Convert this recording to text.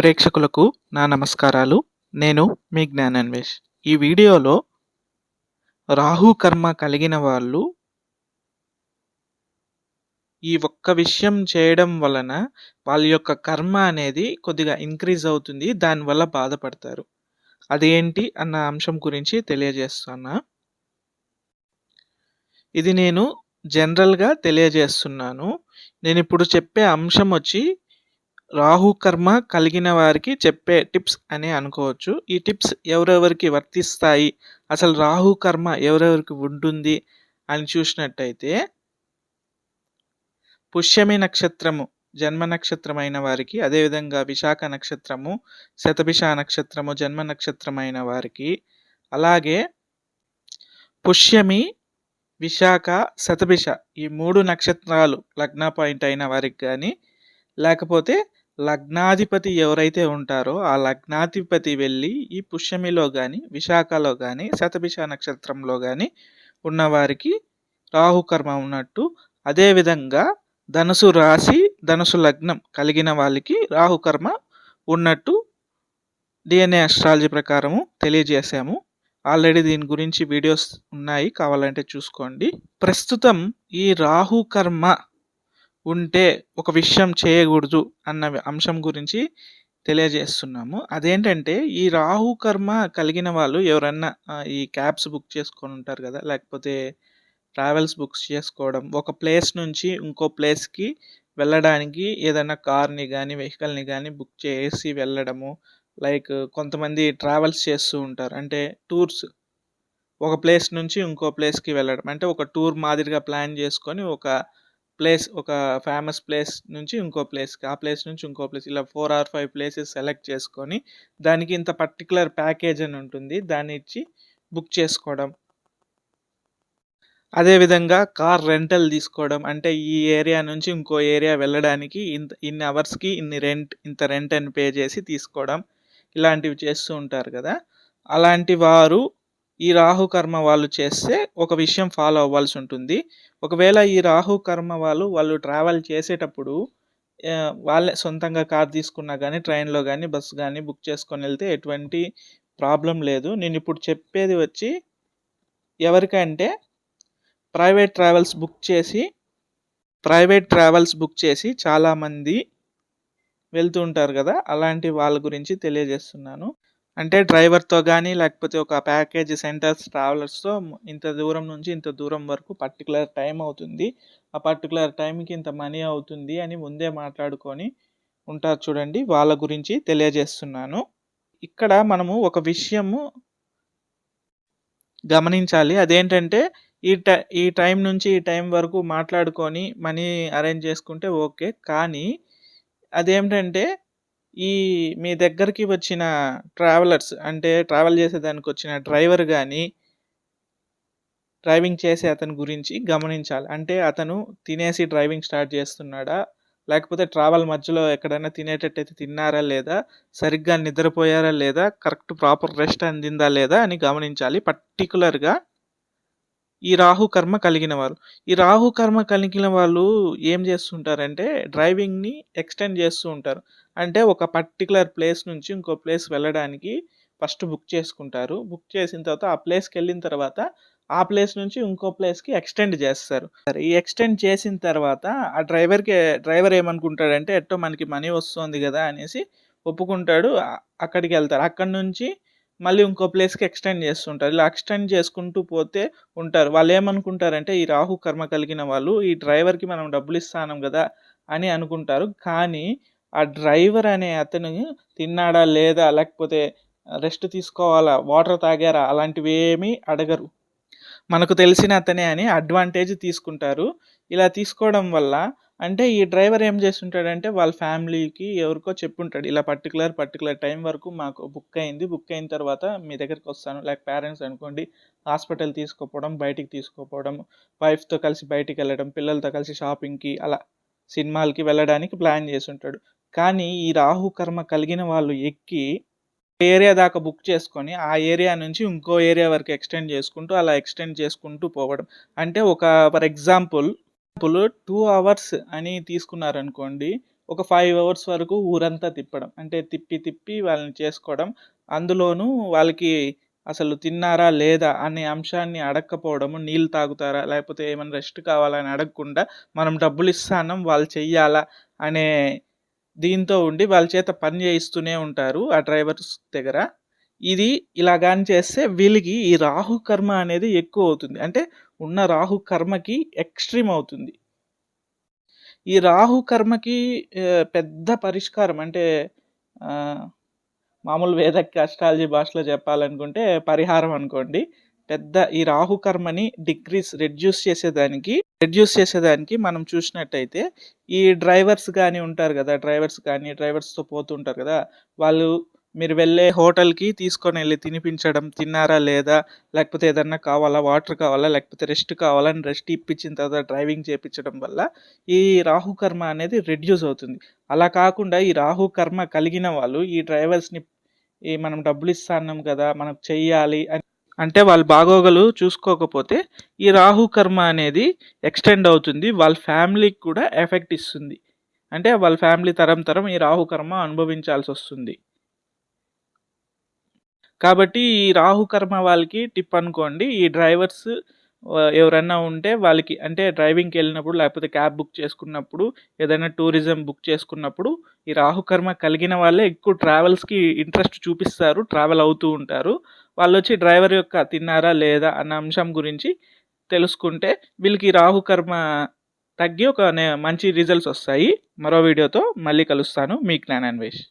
ప్రేక్షకులకు నా నమస్కారాలు. నేను మీ జ్ఞానాన్వేష్. ఈ వీడియోలో రాహు కర్మ కలిగిన వాళ్ళు ఈ ఒక్క విషయం చేయడం వలన వాళ్ళ యొక్క కర్మ అనేది కొద్దిగా ఇంక్రీజ్ అవుతుంది దానివల్ల బాధపడతారు. అదేంటి అన్న అంశం గురించి తెలియజేస్తున్నా. ఇది నేను జనరల్గా తెలియజేస్తున్నాను. నేను ఇప్పుడు చెప్పే అంశం వచ్చి రాహు కర్మ కలిగిన వారికి చెప్పే టిప్స్ అని అనుకోవచ్చు. ఈ టిప్స్ ఎవరెవరికి వర్తిస్తాయి? అసలు రాహు కర్మ ఎవరెవరికి ఉంటుంది? అని చూసినట్టయితే పుష్యమి నక్షత్రము జన్మ నక్షత్రమైన వారికి అదేవిధంగా విశాఖ నక్షత్రము శతభిష నక్షత్రము జన్మ నక్షత్రమైన వారికి అలాగే పుష్యమి విశాఖ శతభిష ఈ మూడు నక్షత్రాలు లగ్న పాయింట్ అయిన వారికి కానీ లేకపోతే లగ్నాధిపతి ఎవరైతే ఉంటారో ఆ లగ్నాధిపతి వెళ్ళి ఈ పుష్యమిలో కానీ విశాఖలో కానీ శతభిష నక్షత్రంలో కానీ ఉన్నవారికి రాహుకర్మ ఉన్నట్టు అదేవిధంగా ధనుసు రాశి ధనుసు లగ్నం కలిగిన వాళ్ళకి రాహుకర్మ ఉన్నట్టు డిఎన్ఏ అస్ట్రాలజీ ప్రకారము తెలియజేశాము. ఆల్రెడీ దీని గురించి వీడియోస్ ఉన్నాయి కావాలంటే చూసుకోండి. ప్రస్తుతం ఈ రాహుకర్మ ఉంటే ఒక విషయం చేయకూడదు అన్న అంశం గురించి తెలియజేస్తున్నాము. అదేంటంటే ఈ రాహు కర్మ కలిగిన వాళ్ళు ఎవరన్నా ఈ క్యాబ్స్ బుక్ చేసుకొని ఉంటారు కదా లేకపోతే ట్రావెల్స్ బుక్స్ చేసుకోవడం ఒక ప్లేస్ నుంచి ఇంకో ప్లేస్కి వెళ్ళడానికి ఏదైనా కార్ని కానీ వెహికల్ని కానీ బుక్ చేసి వెళ్ళడము లైక్ కొంతమంది ట్రావెల్స్ చేస్తూ ఉంటారు. అంటే టూర్స్ ఒక ప్లేస్ నుంచి ఇంకో ప్లేస్కి వెళ్ళడం. అంటే ఒక టూర్ మాదిరిగా ప్లాన్ చేసుకొని ఒక ప్లేస్ ఒక ఫేమస్ ప్లేస్ నుంచి ఇంకో ప్లేస్కి ఆ ప్లేస్ నుంచి ఇంకో ప్లేస్ ఇలా four or five places select చేసుకొని దానికి ఇంత పర్టికులర్ ప్యాకేజ్ అని ఉంటుంది దాన్ని ఇచ్చి బుక్ చేసుకోవడం. అదేవిధంగా కార్ రెంటల్ తీసుకోవడం అంటే ఈ ఏరియా నుంచి ఇంకో ఏరియా వెళ్ళడానికి ఇంత ఇన్ని అవర్స్కి ఇన్ని రెంట్ ఇంత రెంట్ అని పే చేసి తీసుకోవడం ఇలాంటివి చేస్తూ ఉంటారు కదా. అలాంటి వారు ఈ రాహు కర్మ వాళ్ళు చేస్తే ఒక విషయం ఫాలో అవ్వాల్సి ఉంటుంది. ఒకవేళ ఈ రాహు కర్మ వాళ్ళు వాళ్ళు ట్రావెల్ చేసేటప్పుడు వాళ్ళే సొంతంగా కార్ తీసుకున్నా కానీ ట్రైన్లో కానీ బస్సు కానీ బుక్ చేసుకొని వెళ్తే ఎటువంటి ప్రాబ్లం లేదు. నేను ఇప్పుడు చెప్పేది వచ్చి ఎవరికంటే ప్రైవేట్ ట్రావెల్స్ బుక్ చేసి ప్రైవేట్ ట్రావెల్స్ బుక్ చేసి చాలామంది వెళ్తూ ఉంటారు కదా అలాంటి వాళ్ళ గురించి తెలియజేస్తున్నాను. అంటే డ్రైవర్తో కానీ లేకపోతే ఒక ప్యాకేజ్ సెంటర్స్ ట్రావెలర్స్తో ఇంత దూరం నుంచి ఇంత దూరం వరకు పర్టికులర్ టైం అవుతుంది. ఆ పర్టికులర్ టైంకి ఇంత మనీ అవుతుంది అని ముందే మాట్లాడుకొని ఉంటారు చూడండి. వాళ్ళ గురించి తెలియజేస్తున్నాను. ఇక్కడ మనము ఒక విషయము గమనించాలి. అదేంటంటే ఈ టై ఈ టైం నుంచి ఈ టైం వరకు మాట్లాడుకొని మనీ అరేంజ్ చేసుకుంటే ఓకే. కానీ అదేమిటంటే ఈ మీ దగ్గరికి వచ్చిన ట్రావెలర్స్ అంటే ట్రావెల్ చేసేదానికి వచ్చిన డ్రైవర్ కానీ డ్రైవింగ్ చేసే అతని గురించి గమనించాలి. అంటే అతను తినేసి డ్రైవింగ్ స్టార్ట్ చేస్తున్నాడా? లేకపోతే ట్రావెల్ మధ్యలో ఎక్కడైనా తినేటట్టయితే తిన్నారా లేదా? సరిగ్గా నిద్రపోయారా లేదా? కరెక్ట్ ప్రాపర్ రెస్ట్ అందిందా లేదా అని గమనించాలి. పర్టికులర్గా ఈ రాహు కర్మ కలిగిన వారు ఈ రాహు కర్మ కలిగిన వాళ్ళు ఏం చేస్తుంటారంటే డ్రైవింగ్ని ఎక్స్టెండ్ చేస్తూ ఉంటారు. అంటే ఒక పర్టికులర్ ప్లేస్ నుంచి ఇంకో ప్లేస్ వెళ్ళడానికి ఫస్ట్ బుక్ చేసుకుంటారు. బుక్ చేసిన తర్వాత ఆ ప్లేస్కి వెళ్ళిన తర్వాత ఆ ప్లేస్ నుంచి ఇంకో ప్లేస్కి ఎక్స్టెండ్ చేస్తారు. ఈ ఎక్స్టెండ్ చేసిన తర్వాత ఆ డ్రైవర్కి డ్రైవర్ ఏమనుకుంటాడంటే ఎట్టో మనకి మనీ వస్తుంది కదా అనేసి ఒప్పుకుంటాడు. అక్కడికి వెళ్తారు. అక్కడి నుంచి మళ్ళీ ఇంకో ప్లేస్కి ఎక్స్టెండ్ చేస్తుంటారు. ఇలా ఎక్స్టెండ్ చేసుకుంటూ పోతే ఉంటారు. వాళ్ళు ఏమనుకుంటారంటే ఈ రాహు కర్మ కలిగిన వాళ్ళు ఈ డ్రైవర్కి మనం డబ్బులు ఇస్తానం కదా అని అనుకుంటారు. కానీ ఆ డ్రైవర్ అనే అతను తిన్నాడా లేదా లేకపోతే రెస్ట్ తీసుకోవాలా వాటర్ తాగారా అలాంటివి ఏమీ అడగరు. మనకు తెలిసిన అతనే అని అడ్వాంటేజ్ తీసుకుంటారు. ఇలా తీసుకోవడం వల్ల అంటే ఈ డ్రైవర్ ఏం చేస్తుంటాడంటే వాళ్ళ ఫ్యామిలీకి ఎవరికో చెప్పుంటాడు. ఇలా పర్టికులర్ పర్టికులర్ టైం వరకు మాకు బుక్ అయింది. బుక్ అయిన తర్వాత మీ దగ్గరికి వస్తాను. లైక్ పేరెంట్స్ అనుకోండి హాస్పిటల్ తీసుకోపోవడం బయటికి తీసుకోపోవడం వైఫ్తో కలిసి బయటికి వెళ్ళడం పిల్లలతో కలిసి షాపింగ్కి అలా సినిమాలకి వెళ్ళడానికి ప్లాన్ చేస్తుంటాడు. కానీ ఈ రాహు కర్మ కలిగిన వాళ్ళు ఎక్కి ఏరియా దాకా బుక్ చేసుకొని ఆ ఏరియా నుంచి ఇంకో ఏరియా వరకు ఎక్స్టెండ్ చేసుకుంటూ అలా ఎక్స్టెండ్ చేసుకుంటూ పోవడం. అంటే ఒక for example example two hours అని తీసుకున్నారనుకోండి ఒక ఫైవ్ అవర్స్ వరకు ఊరంతా తిప్పడం. అంటే తిప్పి తిప్పి వాళ్ళని చేసుకోవడం. అందులోనూ వాళ్ళకి అసలు తిన్నారా? లేదా? అనే అంశాన్ని అడక్కపోవడము. నీళ్ళు తాగుతారా? లేకపోతే ఏమైనా రెస్ట్ కావాలా? అని అడగకుండా మనం డబ్బులు ఇస్తానం వాళ్ళు చెయ్యాలా? అనే దీంతో ఉండి వాళ్ళ చేత పని చేయిస్తూనే ఉంటారు ఆ డ్రైవర్స్ దగ్గర. ఇది ఇలా కానీ చేస్తే వీళ్ళకి ఈ రాహు కర్మ అనేది ఎక్కువవుతుంది. అంటే ఉన్న రాహు కర్మకి ఎక్స్‌ట్రీమ్ అవుతుంది. ఈ రాహు కర్మకి పెద్ద పరిష్కారం అంటే మామూలు వేదక్ అస్ట్రాలజీ భాషలో చెప్పాలనుకుంటే పరిహారం అనుకోండి. పెద్ద ఈ రాహు కర్మని రెడ్యూస్ చేసేదానికి రెడ్యూస్ చేసేదానికి మనం చూసినట్టయితే ఈ డ్రైవర్స్ కానీ ఉంటారు కదా డ్రైవర్స్ కానీ డ్రైవర్స్‌తో పోతుంటారు కదా వాళ్ళు మీరు వెళ్ళే హోటల్‌కి తీసుకొని వెళ్ళి తినిపించడం. తిన్నారా? లేదా? లేకపోతే ఏదన్నా కావాలా? వాటర్ కావాలా? లేకపోతే రెస్ట్ కావాలా? అని రెస్ట్ ఇప్పించిన తర్వాత డ్రైవింగ్ చేపించడం వల్ల ఈ రాహు కర్మ అనేది రెడ్యూస్ అవుతుంది. అలా కాకుండా ఈ రాహు కర్మ కలిగిన వాళ్ళు ఈ డ్రైవర్స్‌ని ఈ మనం డబ్బులు ఇస్తాన్నాం కదా మనం చెయ్యాలి అని అంటే వాళ్ళ బాగోగలు చూసుకోకపోతే ఈ రాహు కర్మ అనేది ఎక్స్‌టెండ్ అవుతుంది. వాళ్ళ ఫ్యామిలీకి కూడా ఎఫెక్ట్ ఇస్తుంది. అంటే వాళ్ళ ఫ్యామిలీ తరం తరం ఈ రాహు కర్మ అనుభవించాల్సొస్తుంది. కాబట్టి ఈ రాహుకర్మ వాళ్ళకి టిప్ అనుకోండి. ఈ డ్రైవర్స్ ఎవరైనా ఎవరన్నా ఉంటే వాళ్ళకి అంటే డ్రైవింగ్కి వెళ్ళినప్పుడు లేకపోతే క్యాబ్ బుక్ చేసుకున్నప్పుడు, ఏదైనా టూరిజం బుక్ చేసుకున్నప్పుడు ఈ రాహుకర్మ కలిగిన వాళ్ళే ఎక్కువ ట్రావెల్స్‌కి ఇంట్రెస్ట్ చూపిస్తారు. ట్రావెల్ అవుతూ ఉంటారు. వాళ్ళు వచ్చి డ్రైవర్ యొక్క తిన్నారా? లేదా? అన్న అంశం గురించి తెలుసుకుంటే వీళ్ళకి రాహుకర్మ తగ్గి ఒక మంచి రిజల్ట్స్ వస్తాయి మరో వీడియోతో మళ్ళీ కలుస్తాను. మీ జ్ఞానాన్వేష్.